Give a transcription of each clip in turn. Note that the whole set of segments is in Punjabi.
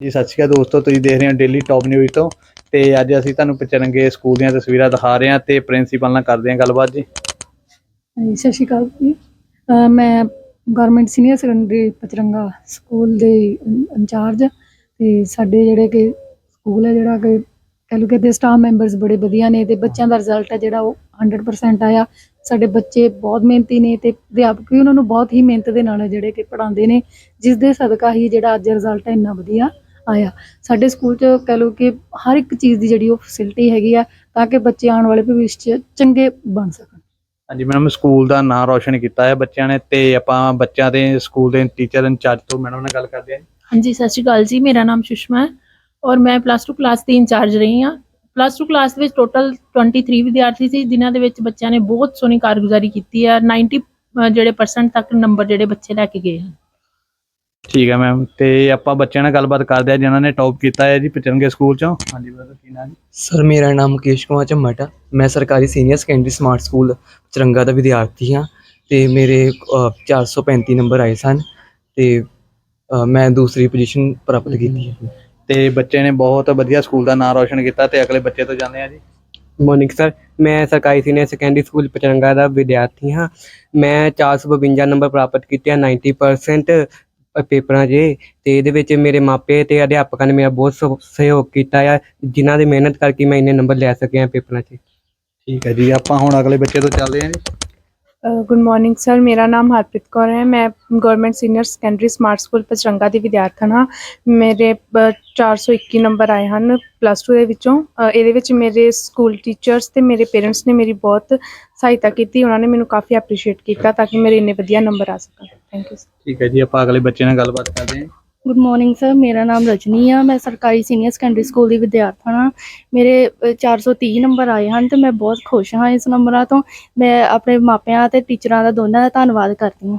ਜੀ, ਸਤਿ ਸ਼੍ਰੀ ਅਕਾਲ ਦੋਸਤੋ, ਤੁਸੀਂ ਦੇਖ ਰਹੇ ਹੋ ਡੇਲੀ ਟੌਪ ਨਿਊਜ਼ ਤੋਂ। ਤੇ ਅੱਜ ਅਸੀਂ ਤੁਹਾਨੂੰ ਪਚਰੰਗੇ ਸਕੂਲ ਦੀਆਂ ਤਸਵੀਰਾਂ ਦਿਖਾ ਰਹੇ ਹਾਂ ਤੇ ਪ੍ਰਿੰਸੀਪਲ ਨਾਲ ਕਰਦੇ ਹਾਂ ਗੱਲਬਾਤ ਜੀ। ਹਾਂਜੀ, ਸਤਿ ਸ਼੍ਰੀ ਅਕਾਲ ਜੀ। ਅਹ ਮੈਂ government senior secondary Pachranga school ਦੇ ਇੰਚਾਰਜ ਤੇ ਸਾਡੇ ਜਿਹੜੇ ਕਿ ਸਕੂਲ ਹੈ, ਜਿਹੜਾ ਕਿ ਕਹਿ ਲਓ ਕਿ ਦੇ ਸਟਾਫ ਮੈਂਬਰਸ ਬੜੇ ਵਧੀਆ ਨੇ ਤੇ ਬੱਚਿਆਂ ਦਾ ਰਿਜ਼ਲਟ ਹੈ ਜਿਹੜਾ ਉਹ 100% ਆਇਆ। ਸਾਡੇ ਬੱਚੇ ਬਹੁਤ ਮਿਹਨਤੀ ਨੇ ਤੇ ਅਧਿਆਪਕ ਵੀ ਉਹਨਾਂ ਨੂੰ ਬਹੁਤ ਹੀ ਮਿਹਨਤ ਦੇ ਨਾਲ ਜਿਹੜੇ ਕਿ ਪੜ੍ਹਾਉਂਦੇ ਨੇ ਜਿਸ ਦੇ ਸਦਕਾ ਹੀ ਜਿਹੜਾ ਅੱਜ ਰਿਜ਼ਲਟ ਹੈ ਇੰਨਾ ਵਧੀਆ। ਆਇਆ। ਸਾਡੇ ਸਕੂਲ 'ਚ ਕਹਿ ਲਓ ਕਿ ਹਰ ਇੱਕ ਚੀਜ਼ ਦੀ ਜਿਹੜੀ ਉਹ ਫੈਸਿਲਿਟੀ ਹੈਗੀ ਆ ਤਾਂ ਕਿ ਬੱਚੇ ਆਉਣ ਵਾਲੇ ਭਵਿੱਖ 'ਚ ਚੰਗੇ ਬਣ ਸਕਣ। ਹਾਂਜੀ ਮੈਡਮ ਸਕੂਲ ਦਾ ਨਾਂ ਰੌਸ਼ਨ ਕੀਤਾ ਹੈ ਬੱਚਿਆਂ ਨੇ ਤੇ ਆਪਾਂ ਬੱਚਿਆਂ ਦੇ ਸਕੂਲ ਦੇ ਟੀਚਰ ਇੰਚਾਰਜ ਤੋਂ ਮੈਡਮ ਨਾਲ ਗੱਲ ਕਰਦੇ ਹਾਂ। ਹਾਂਜੀ ਸਤਿ ਸ਼੍ਰੀ ਅਕਾਲ ਜੀ। ਮੇਰਾ ਨਾਮ ਸੁਸ਼ਮਾ ਹੈ ਔਰ ਮੈਂ ਪਲੱਸ 2 ਕਲਾਸ ਦੀ ਇੰਚਾਰਜ ਰਹੀ ਹਾਂ। ਪਲੱਸ 2 ਕਲਾਸ ਦੇ ਵਿੱਚ ਟੋਟਲ 23 ਵਿਦਿਆਰਥੀ ਸੀ ਜਿਨ੍ਹਾਂ ਦੇ ਵਿੱਚ ਬੱਚਿਆਂ ਨੇ ਬਹੁਤ ਸੋਹਣੀ ਕਾਰਗੁਜ਼ਾਰੀ ਕੀਤੀ ਹੈ। 90 ਅ, ਜਿਹੜੇ ਪਰਸੈਂਟ ਤੱਕ ਨੰਬਰ ਜਿਹੜੇ ਬੱਚੇ ਲੈ ਕੇ ਗਏ ਹਨ। ਠੀਕ ਹੈ ਮੈਮ ਤੇ ਆਪਾਂ ਬੱਚਿਆਂ ਨਾਲ ਗੱਲਬਾਤ ਕਰਦੇ ਹਾਂ ਜਿਨ੍ਹਾਂ ਨੇ ਟੌਪ ਕੀਤਾ ਹੈ ਜੀ ਪਚਰੰਗੇ ਸਕੂਲ ਚੋਂ। ਹਾਂਜੀ ਬ੍ਰਦਰ ਕੀ ਨਾਮ ਜੀ? ਸਰ ਮੇਰਾ ਨਾਮ ਮੁਕੇਸ਼ ਕੁਮਾਰ ਝੰਮਟ ਆ। ਮੈਂ ਸਰਕਾਰੀ senior secondary smart school Charanga ਦਾ ਵਿਦਿਆਰਥੀ ਹਾਂ ਤੇ ਮੇਰੇ ਅ, 435 ਨੰਬਰ ਆਏ ਸਨ ਤੇ ਅ, ਮੈਂ ਦੂਸਰੀ ਪੋਜੀਸ਼ਨ ਪ੍ਰਾਪਤ ਕੀਤੀ ਹੈ। ਤੇ ਬੱਚੇ ਨੇ ਬਹੁਤ ਵਧੀਆ ਸਕੂਲ ਦਾ ਨਾਂ ਰੌਸ਼ਨ ਕੀਤਾ ਤੇ ਅਗਲੇ ਬੱਚੇ ਤੋਂ ਜਾਂਦੇ ਹਾਂ ਜੀ। ਮੋਰਨਿੰਗ ਸਰ ਮੈਂ ਸਰਕਾਰੀ ਸੀਨੀਅਰ ਸੈਕੰਡਰੀ ਸਕੂਲ ਪਚਰੰਗਾ ਦਾ ਵਿਦਿਆਰਥੀ ਹਾਂ। ਮੈਂ 452 ਨੰਬਰ ਪ੍ਰਾਪਤ ਕੀਤੇ ਆ 90% ਪੇਪਰਾਂ 'ਚ ਤੇ ਇਹਦੇ ਵਿੱਚ ਮੇਰੇ ਮਾਪੇ ਤੇ ਅਧਿਆਪਕਾਂ ਨੇ ਮੇਰਾ ਬਹੁਤ ਸਹਿ- ਸਹਿਯੋਗ ਕੀਤਾ ਆ, ਜਿਨ੍ਹਾਂ ਦੀ ਮਿਹਨਤ ਕਰਕੇ ਮੈਂ ਇੰਨੇ ਨੰਬਰ ਲੈ ਸਕਿਆ ਪੇਪਰਾਂ 'ਚ। ਠੀਕ ਹੈ ਜੀ, ਆਪਾਂ ਹੁਣ ਅਗਲੇ ਬੱਚੇ ਤੋਂ ਚੱਲਦੇ ਹਾਂ ਜੀ। ਗੁੱਡ ਮਾਰਨਿੰਗ ਸਰ ਮੇਰਾ ਨਾਮ ਹਰਪ੍ਰੀਤ ਕੌਰ ਹੈ। ਮੈਂ government senior secondary smart school Pachranga ਦੀ ਵਿਦਿਆਰਥਣ ਹਾਂ। ਮੇਰੇ ਅ, 421 ਨੰਬਰ ਆਏ ਹਨ ਪਲੱਸ 2 ਦੇ ਵਿੱਚੋਂ। ਇਹਦੇ ਵਿੱਚ ਮੇਰੇ ਸਕੂਲ ਟੀਚਰਸ ਤੇ ਮੇਰੇ ਪੇਰੈਂਟਸ ਨੇ ਮੇਰੀ ਬਹੁਤ ਸਹਾਇਤਾ ਕੀਤੀ। ਉਹਨਾਂ ਨੇ ਮੈਨੂੰ ਕਾਫੀ ਐਪਰੀਸ਼ੀਏਟ ਕੀਤਾ ਤਾਂ ਕਿ ਮੇਰੇ ਇੰਨੇ ਵਧੀਆ ਨੰਬਰ ਆ ਸਕਣ। ਥੈਂਕ ਯੂ ਠੀਕ ਹੈ ਜੀ ਆਪਾਂ ਅਗਲੇ ਬੱਚੇ ਨਾਲ ਗੱਲਬਾਤ ਕਰਦੇ ਹਾਂ। ਗੁੱਡ ਮਾਰਨਿੰਗ ਸਰ ਮੇਰਾ ਨਾਮ ਰਜਨੀ ਆ। ਮੈਂ ਸਰਕਾਰੀ ਸੀਨੀਅਰ ਸੈਕੰਡਰੀ ਸਕੂਲ ਦੀ ਵਿਦਿਆਰਥਣ ਹਾਂ ਮੇਰੇ ਅ, 430 ਨੰਬਰ ਆਏ ਹਨ ਤੇ ਮੈਂ ਬਹੁਤ ਖੁਸ਼ ਹਾਂ ਇਸ ਨੰਬਰਾਂ ਤੋਂ। ਮੈਂ ਆਪਣੇ ਮਾਪਿਆਂ ਤੇ ਟੀਚਰਾਂ ਦਾ ਦੋਨਾਂ ਦਾ ਧੰਨਵਾਦ ਕਰਦੀ ਹਾਂ।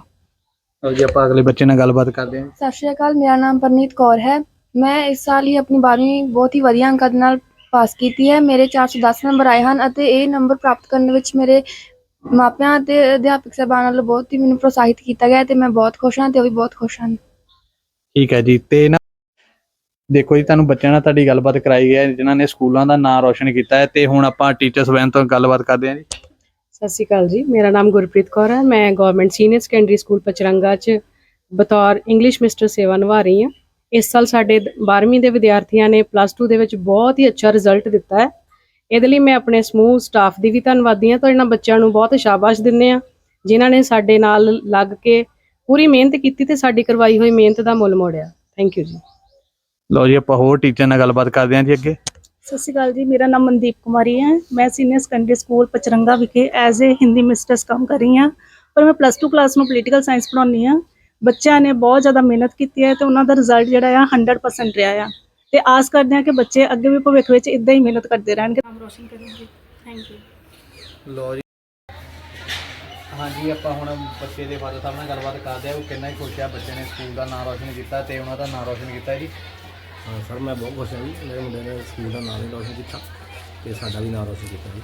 ਲਓ ਜੀ ਆਪਾਂ ਅਗਲੇ ਬੱਚੇ ਨਾਲ ਗੱਲਬਾਤ ਕਰਦੇ ਹਾਂ। ਸਤਿ ਸ਼੍ਰੀ ਅਕਾਲ ਮੇਰਾ ਨਾਮ ਪਰਨੀਤ ਕੌਰ ਹੈ। ਮੈਂ ਇਸ ਸਾਲ ਹੀ ਆਪਣੀ 12ਵੀਂ ਬਹੁਤ ਹੀ ਵਧੀਆ ਅੰਕਾਂ ਦੇ ਨਾਲ ਪਾਸ ਕੀਤੀ ਹੈ। ਮੇਰੇ 410 ਨੰਬਰ ਆਏ ਹਨ ਅਤੇ ਇਹ ਨੰਬਰ ਪ੍ਰਾਪਤ ਕਰਨ ਵਿੱਚ ਮੇਰੇ ਮਾਪਿਆਂ ਅਤੇ ਅਧਿਆਪਕ ਸਾਹਿਬਾਨ ਵੱਲੋਂ ਬਹੁਤ ਹੀ ਮੈਨੂੰ ਪ੍ਰੋਤਸਾਹਿਤ ਕੀਤਾ ਗਿਆ ਤੇ ਮੈਂ ਬਹੁਤ ਖੁਸ਼ ਹਾਂ ਤੇ ਉਹ ਵੀ ਬਹੁਤ ਖੁਸ਼ ਹਨ। ਠੀਕ ਹੈ ਜੀ, ਤੇ ਨਾ ਦੇਖੋ ਜੀ, ਤੁਹਾਨੂੰ ਬੱਚਿਆਂ ਨਾਲ ਤੁਹਾਡੀ ਗੱਲਬਾਤ ਕਰਾਈ ਹੈ, ਜਿਨ੍ਹਾਂ ਨੇ ਸਕੂਲਾਂ ਦਾ ਨਾਂ ਰੌਸ਼ਨ ਕੀਤਾ ਹੈ, ਤੇ ਹੁਣ ਆਪਾਂ ਟੀਚਰਸ ਵੈਨ ਤੋਂ ਗੱਲਬਾਤ ਕਰਦੇ ਹਾਂ ਜੀ। ਸਤਿ ਸ਼੍ਰੀ ਅਕਾਲ ਜੀ, ਮੇਰਾ ਨਾਮ ਗੁਰਪ੍ਰੀਤ ਕੌਰ ਹੈ, ਮੈਂ government senior secondary school Pachranga 'ਚ ਬਤੌਰ ਇੰਗਲਿਸ਼ ਮਿਸਟਰ ਸੇਵਾ ਨਿਭਾ ਰਹੀ ਹਾਂ। ਇਸ ਸਾਲ ਸਾਡੇ 12ਵੀਂ ਦੇ ਵਿਦਿਆਰਥੀਆਂ ਨੇ ਪਲੱਸ 2 ਦੇ ਵਿੱਚ ਬਹੁਤ ਹੀ ਅੱਛਾ ਰਿਜ਼ਲਟ ਦਿੱਤਾ ਹੈ। ਇਹਦੇ ਲਈ ਮੈਂ ਆਪਣੇ ਸਮੂਹ ਸਟਾਫ ਦੀ ਵੀ ਧੰਨਵਾਦੀ ਹਾਂ, ਤਾਂ ਇਹਨਾਂ ਬੱਚਿਆਂ ਨੂੰ ਬਹੁਤ ਸ਼ਾਬਾਸ਼ ਦਿੰਦੇ ਆ ਜਿਨ੍ਹਾਂ ਨੇ ਸਾਡੇ ਨਾਲ ਲੱਗ ਕੇ ਪੂਰੀ ਮਿਹਨਤ ਕੀਤੀ ਤੇ ਸਾਡੀ ਕਰਵਾਈ ਹੋਈ ਮਿਹਨਤ ਦਾ ਮੁੱਲ ਮੋੜਿਆ। ਥੈਂਕ ਯੂ ਜੀ। ਲਓ ਜੀ ਆਪਾਂ ਹੋਰ ਟੀਚਰ ਨਾਲ ਗੱਲਬਾਤ ਕਰਦੇ ਹਾਂ ਜੀ ਅੱਗੇ। ਸਤਿ ਸ਼੍ਰੀ ਅਕਾਲ ਜੀ ਮੇਰਾ ਨਾਮ ਮਨਦੀਪ ਕੁਮਾਰੀ ਹੈ। ਮੈਂ ਸੀਨੀਅਰ ਸੈਕੰਡਰੀ ਸਕੂਲ ਪਚਰੰਗਾ ਵਿਖੇ ਐਜ਼ ਏ ਹਿੰਦੀ ਮਿਸਟਰਸ ਕੰਮ ਕਰ ਰਹੀ ਹਾਂ। ਪਰ ਮੈਂ ਪਲੱਸ 2 ਕਲਾਸ ਨੂੰ ਪੋਲੀਟੀਕਲ ਸਾਇੰਸ ਪੜ੍ਹਾਉਂਦੀ ਹਾਂ। ਬੱਚਿਆਂ ਨੇ ਬਹੁਤ ਜ਼ਿਆਦਾ ਮਿਹਨਤ ਕੀਤੀ ਹੈ ਤੇ ਉਹਨਾਂ ਦਾ ਰਿਜ਼ਲਟ ਜਿਹੜਾ ਆ 100% ਰਿਹਾ ਆ। ਤੇ ਆਸ ਕਰਦੇ ਹਾਂ ਕਿ ਬੱਚੇ ਅੱਗੇ ਵੀ ਭਵਿੱਖ ਵਿੱਚ ਇਦਾਂ ਹੀ ਮਿਹਨਤ ਕਰਦੇ ਰਹਿਣਗੇ। ਨਾਮ ਰੋਸ਼ਨ ਕਰਨਗੇ। ਥੈਂਕ ਯੂ ਜੀ। ਹਾਂਜੀ ਆਪਾਂ ਹੁਣ ਬੱਚੇ ਦੇ ਫਾਦਰ ਸਾਹਿਬ ਨਾਲ ਗੱਲਬਾਤ ਕਰਦੇ ਆ ਉਹ ਕਿੰਨਾ ਹੀ ਖੁਸ਼ ਆ ਬੱਚੇ ਨੇ ਸਕੂਲ ਦਾ ਨਾਂ ਰੌਸ਼ਨ ਕੀਤਾ ਤੇ ਉਹਨਾਂ ਦਾ ਨਾਂ ਰੌਸ਼ਨ ਕੀਤਾ ਜੀ। ਹਾਂ ਸਰ ਮੈਂ ਬਹੁਤ ਖੁਸ਼ ਹਾਂ ਜੀ ਮੇਰੇ ਮੁੰਡੇ ਨੇ ਸਕੂਲ ਦਾ ਨਾਮ ਵੀ ਰੌਸ਼ਨ ਕੀਤਾ ਤੇ ਸਾਡਾ ਵੀ ਨਾਮ ਰੌਸ਼ਨ ਕੀਤਾ ਜੀ।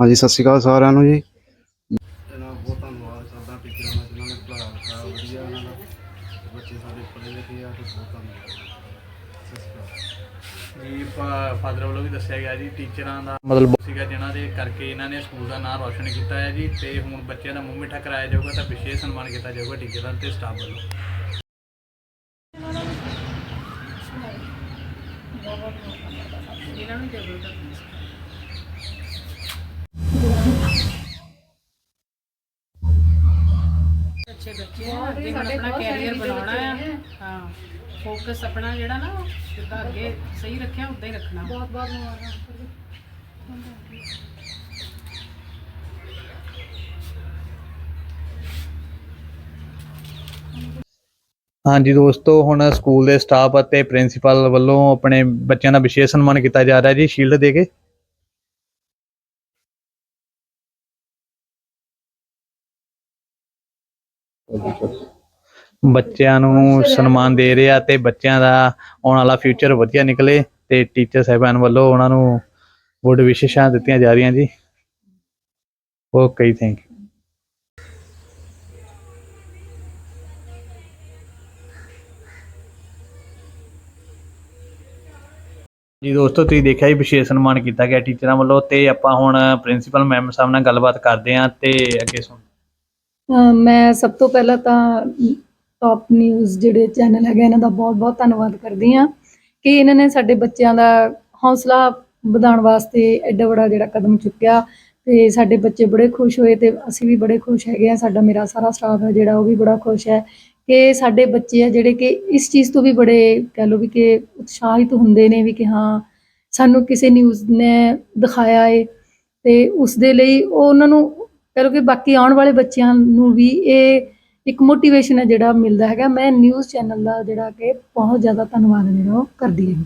ਹਾਂਜੀ ਸਤਿ ਸ਼੍ਰੀ ਅਕਾਲ ਸਾਰਿਆਂ ਨੂੰ ਜੀ। ਬਹੁਤ ਧੰਨਵਾਦ ਕਰਦਾ ਟੀਚਰਾਂ ਦਾ ਜਿਨ੍ਹਾਂ ਨੇ ਪੜ੍ਹਾਇਆ ਵਧੀਆ ਇਹਨਾਂ ਦਾ ਬੱਚੇ ਸਾਡੇ ਪੜ੍ਹੇ ਲਿਖੇ ਆ ਤੇ ਬਹੁਤ ਧੰਨਵਾਦ। ਜੀ ਫਾਦਰ ਵੱਲੋਂ ਵੀ ਦੱਸਿਆ ਗਿਆ ਜੀ ਟੀਚਰਾਂ ਦਾ ਮਤਲਬ ਸੀਗਾ ਜਿਨ੍ਹਾਂ ਦੇ ਕਰਕੇ ਇਹਨਾਂ ਨੇ ਸਕੂਲ ਦਾ ਨਾਂ ਰੌਸ਼ਨ ਕੀਤਾ ਹੈ ਜੀ ਤੇ ਹੁਣ ਬੱਚਿਆਂ ਦਾ ਮੂੰਹ ਮਿੱਠਾ ਕਰਾਇਆ ਜਾਊਗਾ ਤਾਂ ਵਿਸ਼ੇਸ਼ ਸਨਮਾਨ ਕੀਤਾ ਜਾਊਗਾ ਟੀਚਰਾਂ ਤੇ ਸਟਾਫ ਵੱਲੋਂ। ਅੱਛੇ ਬੱਚੇ ਆ ਅੱਗੇ ਹੁਣ ਆਪਣਾ ਕੈਰੀਅਰ ਬਣਾਉਣਾ ਆ। ਹਾਂ ਫੋਕਸ ਆਪਣਾ ਜਿਹੜਾ ਨਾ ਉਹ ਜਿੱਦਾਂ ਅੱਗੇ ਸਹੀ ਰੱਖਿਆ ਉਦਾਂ ਹੀ ਰੱਖਣਾ। ਬਹੁਤ ਬਹੁਤ ਹਾਂਜੀ ਦੋਸਤੋ ਹੁਣ ਸਕੂਲ ਦੇ ਸਟਾਫ ਅਤੇ ਪ੍ਰਿੰਸੀਪਲ ਵੱਲੋਂ ਆਪਣੇ ਬੱਚਿਆਂ ਦਾ ਵਿਸ਼ੇਸ਼ ਸਨਮਾਨ ਕੀਤਾ ਜਾ ਰਿਹਾ ਜੀ ਸ਼ੀਲਡ ਦੇ ਕੇ। ਬੱਚਿਆਂ ਨੂੰ ਸਨਮਾਨ ਦੇ ਰਿਹਾ ਤੇ ਬੱਚਿਆਂ ਦਾ ਆਉਣ ਵਾਲਾ ਫਿਊਚਰ ਵਧੀਆ ਨਿਕਲੇ ਤੇ ਟੀਚਰ ਸਾਹਿਬਾਨ ਵੱਲੋਂ ਉਹਨਾਂ ਨੂੰ ਗੁੱਡ ਵਿਸ਼ੇਸ਼ਾਂ ਦਿੱਤੀਆਂ ਜਾ ਰਹੀਆਂ ਜੀ। ਓਕੇ ਥੈਂਕ ਯੂ ਜੀ ਦੋਸਤੋ, ਤੁਸੀਂ ਦੇਖਿਆ ਜੀ, ਵਿਸ਼ੇਸ਼ ਸਨਮਾਨ ਕੀਤਾ ਗਿਆ ਟੀਚਰਾਂ ਵੱਲੋਂ ਤੇ ਆਪਾਂ ਹੁਣ ਪ੍ਰਿੰਸੀਪਲ ਮੈਮ ਸਾਹਿਬ ਨਾਲ ਗੱਲਬਾਤ ਕਰਦੇ ਆਂ ਤੇ ਅੱਗੇ ਸੁਣ ਮੈਂ ਸਭ ਤੋਂ ਪਹਿਲਾਂ ਤਾਂ ਟਾਪ ਨਿਊਜ਼ ਜਿਹੜੇ ਚੈਨਲ ਹੈਗੇ ਇਹਨਾਂ ਦਾ ਬਹੁਤ-ਬਹੁਤ ਧੰਨਵਾਦ ਕਰਦੀ ਹਾਂ ਕਿ ਇਹਨਾਂ ਨੇ ਸਾਡੇ ਬੱਚਿਆਂ ਦਾ ਹੌਸਲਾ ਵਧਾਉਣ ਵਾਸਤੇ ਐਡਾ ਵੱਡਾ ਜਿਹੜਾ ਕਦਮ ਚੁੱਕਿਆ ਤੇ ਸਾਡੇ ਬੱਚੇ ਬੜੇ ਖੁਸ਼ ਹੋਏ ਤੇ ਅਸੀਂ ਵੀ ਬੜੇ ਖੁਸ਼ ਹੈਗੇ ਆ ਸਾਡਾ ਮੇਰਾ ਸਾਰਾ ਸਟਾਫ ਹੈ ਜਿਹੜਾ, ਉਹ ਵੀ ਬੜਾ ਖੁਸ਼ ਹੈ ਕਿ ਸਾਡੇ ਬੱਚੇ ਆ ਜਿਹੜੇ ਕਿ ਇਸ ਚੀਜ਼ ਤੋਂ ਵੀ ਬੜੇ ਕਹਿ ਲਓ ਵੀ ਕਿ ਉਤਸ਼ਾਹਿਤ ਹੁੰਦੇ ਨੇ ਵੀ ਕਿ ਹਾਂ, ਸਾਨੂੰ ਕਿਸੇ ਨਿਊਜ਼ ਨੇ ਦਿਖਾਇਆ ਏ ਤੇ ਉਸ ਦੇ ਲਈ ਉਹਨਾਂ ਨੂੰ ਕਹਿ ਕਿ ਬਾਕੀ ਆਉਣ ਵਾਲੇ ਬੱਚਿਆਂ ਨੂੰ ਵੀ ਇਹ ਇੱਕ ਮੋਟੀਵੇਸ਼ਨ ਹੈ ਜਿਹੜਾ ਮਿਲਦਾ ਹੈਗਾ। ਮੈਂ ਨਿਊਜ਼ ਚੈਨਲ ਦਾ ਜਿਹੜਾ ਕਿ ਬਹੁਤ ਜ਼ਿਆਦਾ ਧੰਨਵਾਦ ਜਿਹੜਾ ਉਹ ਕਰਦੀ ਹਾਂ।